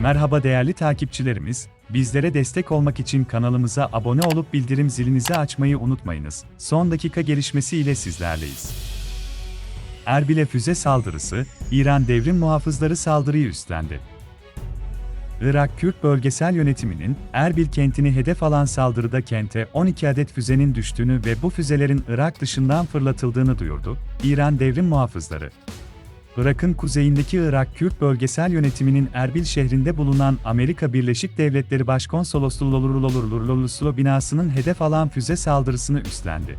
Merhaba değerli takipçilerimiz, bizlere destek olmak için kanalımıza abone olup bildirim zilinizi açmayı unutmayınız. Son dakika gelişmesi ile sizlerleyiz. Erbil'e füze saldırısı, İran devrim muhafızları saldırıyı üstlendi. Irak Kürt Bölgesel Yönetimi'nin Erbil kentini hedef alan saldırıda kente 12 adet füzenin düştüğünü ve bu füzelerin Irak dışından fırlatıldığını duyurdu. İran devrim muhafızları. Irak'ın kuzeyindeki Irak Kürt Bölgesel Yönetimi'nin Erbil şehrinde bulunan Amerika Birleşik Devletleri Başkonsolosluğu binasının hedef alan füze saldırısını üstlendi.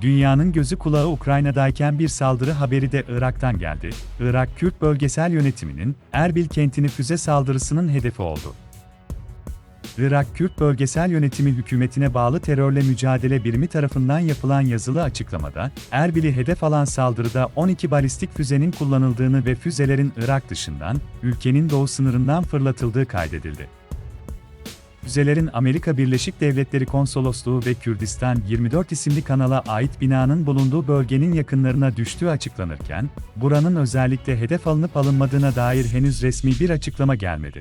Dünyanın gözü kulağı Ukrayna'dayken bir saldırı haberi de Irak'tan geldi. Irak Kürt Bölgesel Yönetimi'nin Erbil kentini füze saldırısının hedefi oldu. Irak Kürt Bölgesel Yönetimi hükümetine bağlı terörle mücadele birimi tarafından yapılan yazılı açıklamada, Erbil'i hedef alan saldırıda 12 balistik füzenin kullanıldığını ve füzelerin Irak dışından, ülkenin doğu sınırından fırlatıldığı kaydedildi. Füzelerin Amerika Birleşik Devletleri Konsolosluğu ve Kürdistan 24 isimli kanala ait binanın bulunduğu bölgenin yakınlarına düştüğü açıklanırken, buranın özellikle hedef alınıp alınmadığına dair henüz resmi bir açıklama gelmedi.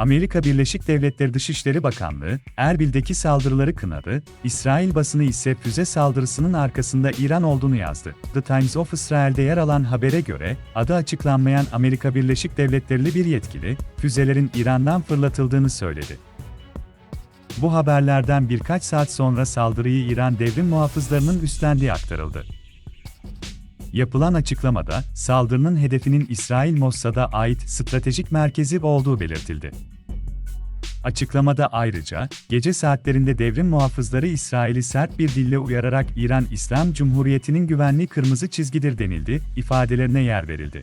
Amerika Birleşik Devletleri Dışişleri Bakanlığı, Erbil'deki saldırıları kınadı, İsrail basını ise füze saldırısının arkasında İran olduğunu yazdı. The Times of Israel'de yer alan habere göre, adı açıklanmayan Amerika Birleşik Devletleri'li bir yetkili, füzelerin İran'dan fırlatıldığını söyledi. Bu haberlerden birkaç saat sonra saldırıyı İran devrim muhafızlarının üstlendiği aktarıldı. Yapılan açıklamada, saldırının hedefinin İsrail Mossad'a ait stratejik merkezi olduğu belirtildi. Açıklamada ayrıca, gece saatlerinde devrim muhafızları İsrail'i sert bir dille uyararak İran İslam Cumhuriyeti'nin güvenliği kırmızı çizgidir denildi, ifadelerine yer verildi.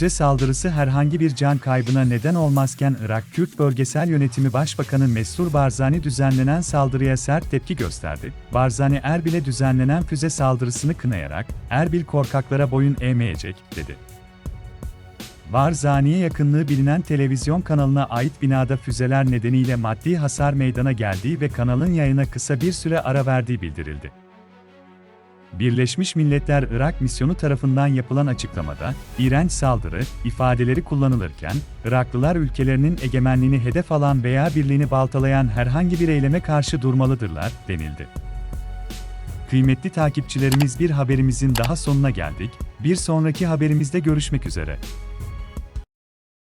Füze saldırısı herhangi bir can kaybına neden olmazken Irak Kürt Bölgesel Yönetimi Başbakanı Mesur Barzani düzenlenen saldırıya sert tepki gösterdi. Barzani Erbil'e düzenlenen füze saldırısını kınayarak, Erbil korkaklara boyun eğmeyecek, dedi. Barzani'ye yakınlığı bilinen televizyon kanalına ait binada füzeler nedeniyle maddi hasar meydana geldiği ve kanalın yayına kısa bir süre ara verdiği bildirildi. Birleşmiş Milletler Irak misyonu tarafından yapılan açıklamada, iğrenç saldırı, ifadeleri kullanılırken, Iraklılar ülkelerinin egemenliğini hedef alan veya birliğini baltalayan herhangi bir eyleme karşı durmalıdırlar, denildi. Kıymetli takipçilerimiz bir haberimizin daha sonuna geldik, bir sonraki haberimizde görüşmek üzere.